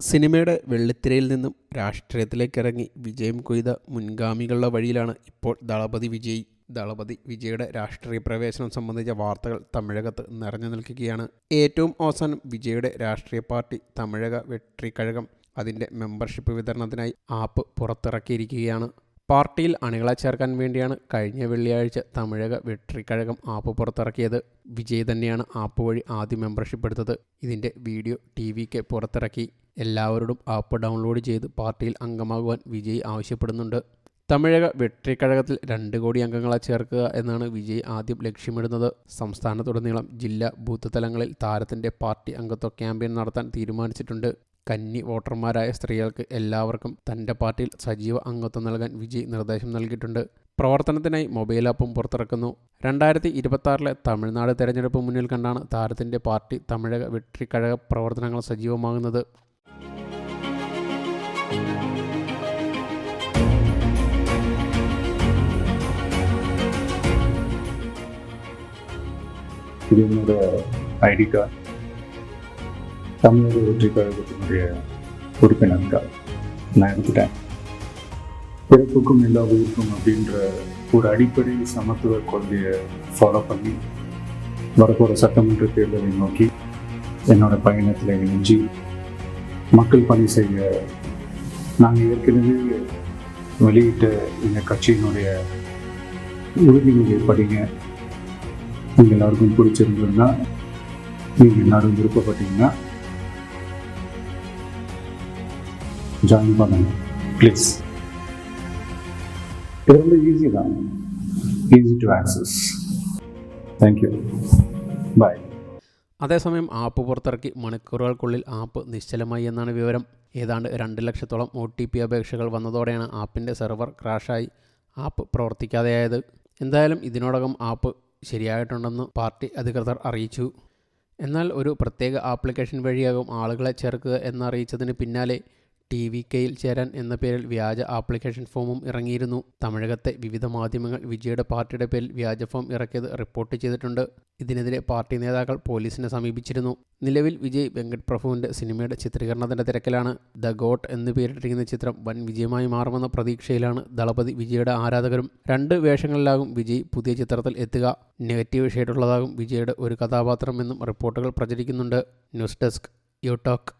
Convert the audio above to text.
സിനിമയുടെ വെള്ളിത്തിരയിൽ നിന്നും രാഷ്ട്രീയത്തിലേക്ക് ഇറങ്ങി വിജയം കൊയ്ത മുൻഗാമികളുടെ വഴിയിലാണ് ഇപ്പോൾ ദളപതി വിജയ്. ദളപതി വിജയുടെ രാഷ്ട്രീയ പ്രവേശനം സംബന്ധിച്ച വാർത്തകൾ തമിഴകത്ത് നിറഞ്ഞു നിൽക്കുകയാണ്. ഏറ്റവും അവസാനം വിജയുടെ രാഷ്ട്രീയ പാർട്ടി തമിഴക വെട്രിക്കഴകം അതിന്റെ മെമ്പർഷിപ്പ് വിതരണത്തിനായി ആപ്പ് പുറത്തിറക്കിയിരിക്കുകയാണ്. പാർട്ടിയിൽ അണികളെ ചേർക്കാൻ വേണ്ടിയാണ് കഴിഞ്ഞ വെള്ളിയാഴ്ച തമിഴക വെട്രിക്കഴകം ആപ്പ് പുറത്തിറക്കിയത്. വിജയ് തന്നെയാണ് ആപ്പ് വഴി ആദ്യം മെമ്പർഷിപ്പ് എടുത്തത് ഇതിന്റെ വീഡിയോ ടി വിക്ക് പുറത്തിറക്കി. എല്ലാവരോടും ആപ്പ് ഡൗൺലോഡ് ചെയ്ത് പാർട്ടിയിൽ അംഗമാകുവാൻ വിജയ് ആവശ്യപ്പെടുന്നുണ്ട്. തമിഴക വെട്രിക്കഴകത്തിൽ രണ്ട് കോടി അംഗങ്ങളെ ചേർക്കുക എന്നാണ് വിജയ് ആദ്യം ലക്ഷ്യമിടുന്നത്. സംസ്ഥാനത്തുടനീളം ജില്ലാ ബൂത്ത് തലങ്ങളിൽ താരത്തിന്റെ പാർട്ടി അംഗത്വ ക്യാമ്പയിൻ നടത്താൻ തീരുമാനിച്ചിട്ടുണ്ട്. കന്നി വോട്ടർമാരായ സ്ത്രീകൾക്ക് എല്ലാവർക്കും തന്റെ പാർട്ടിയിൽ സജീവ അംഗത്വം നൽകാൻ വിജയ് നിർദ്ദേശം നൽകിയിട്ടുണ്ട്. പ്രവർത്തനത്തിനായി മൊബൈൽ ആപ്പും പുറത്തിറക്കുന്നു. രണ്ടായിരത്തി ഇരുപത്തിയാറിലെ തമിഴ്നാട് തെരഞ്ഞെടുപ്പ് മുന്നിൽ കണ്ടാണ് താരത്തിന്റെ പാർട്ടി തമിഴക വെട്ടിക്കഴക പ്രവർത്തനങ്ങൾ സജീവമാകുന്നത്. ഐ ഡി കാർഡ് தமிழக வெற்றி கழகத்தினுடைய உறுப்பினர்கள் நான் எடுத்துட்டேன். பிறப்புக்கும் எல்லா உயிருக்கும் அப்படின்ற ஒரு அடிப்படை சமத்துவ கொள்கையை ஃபாலோ பண்ணி வரப்போகிற சட்டமன்ற தேர்தலை நோக்கி என்னோட பயணத்தில் இணைஞ்சு மக்கள் பணி செய்ய நாங்கள் ஏற்கனவே வெளியிட்ட எங்கள் கட்சியினுடைய உறுதிமொழியை படிங்க. நீங்கள் எல்லாருக்கும் பிடிச்சிருந்ததுன்னா நீங்கள் எல்லாரும் விருப்பப்பட்டீங்கன்னா ஜாயின் பண்ணுங்க ப்ளீஸ் இது ரொம்ப ஈஸி தான் easy to access thank you bye അതേസമയം ആപ്പ് പുറത്തിറക്കി മണിക്കൂറുകൾക്കുള്ളിൽ ആപ്പ് നിശ്ചലമായി എന്നാണ് വിവരം ഏതാണ്ട് രണ്ട് ലക്ഷത്തോളം ഒ ടി പി അപേക്ഷകൾ വന്നതോടെയാണ് ആപ്പിൻ്റെ സെർവർ ക്രാഷായി ആപ്പ് പ്രവർത്തിക്കാതെയായത് എന്തായാലും ഇതിനോടകം ആപ്പ് ശരിയായിട്ടുണ്ടെന്ന് പാർട്ടി അധികൃതർ അറിയിച്ചു എന്നാൽ ഒരു പ്രത്യേക ആപ്ലിക്കേഷൻ വഴിയാകും ആളുകളെ ചേർക്കുക എന്നറിയിച്ചതിന് പിന്നാലെ ടി വി കെയിൽ ചേരാൻ എന്ന പേരിൽ വ്യാജ ആപ്ലിക്കേഷൻ ഫോമും ഇറങ്ങിയിരുന്നു. തമിഴകത്തെ വിവിധ മാധ്യമങ്ങൾ വിജയുടെ പാർട്ടിയുടെ പേരിൽ വ്യാജ ഫോം ഇറക്കിയത് റിപ്പോർട്ട് ചെയ്തിട്ടുണ്ട്. ഇതിനെതിരെ പാർട്ടി നേതാക്കൾ പോലീസിനെ സമീപിച്ചിരുന്നു. നിലവിൽ വിജയ് വെങ്കട് പ്രഭുവിന്റെ സിനിമയുടെ ചിത്രീകരണത്തിന്റെ തിരക്കിലാണ്. ദ ഗോട്ട് എന്ന് പേരിട്ടിരിക്കുന്ന ചിത്രം വൻ വിജയമായി മാറുമെന്ന പ്രതീക്ഷയിലാണ് ദളപതി വിജയുടെ ആരാധകരും. രണ്ട് വേഷങ്ങളിലാകും വിജയ് പുതിയ ചിത്രത്തിൽ എത്തുക. നെഗറ്റീവ് ഷെയ്ഡുള്ളതാകും വിജയുടെ ഒരു കഥാപാത്രം എന്നും റിപ്പോർട്ടുകൾ പ്രചരിക്കുന്നുണ്ട്. News desk you talk.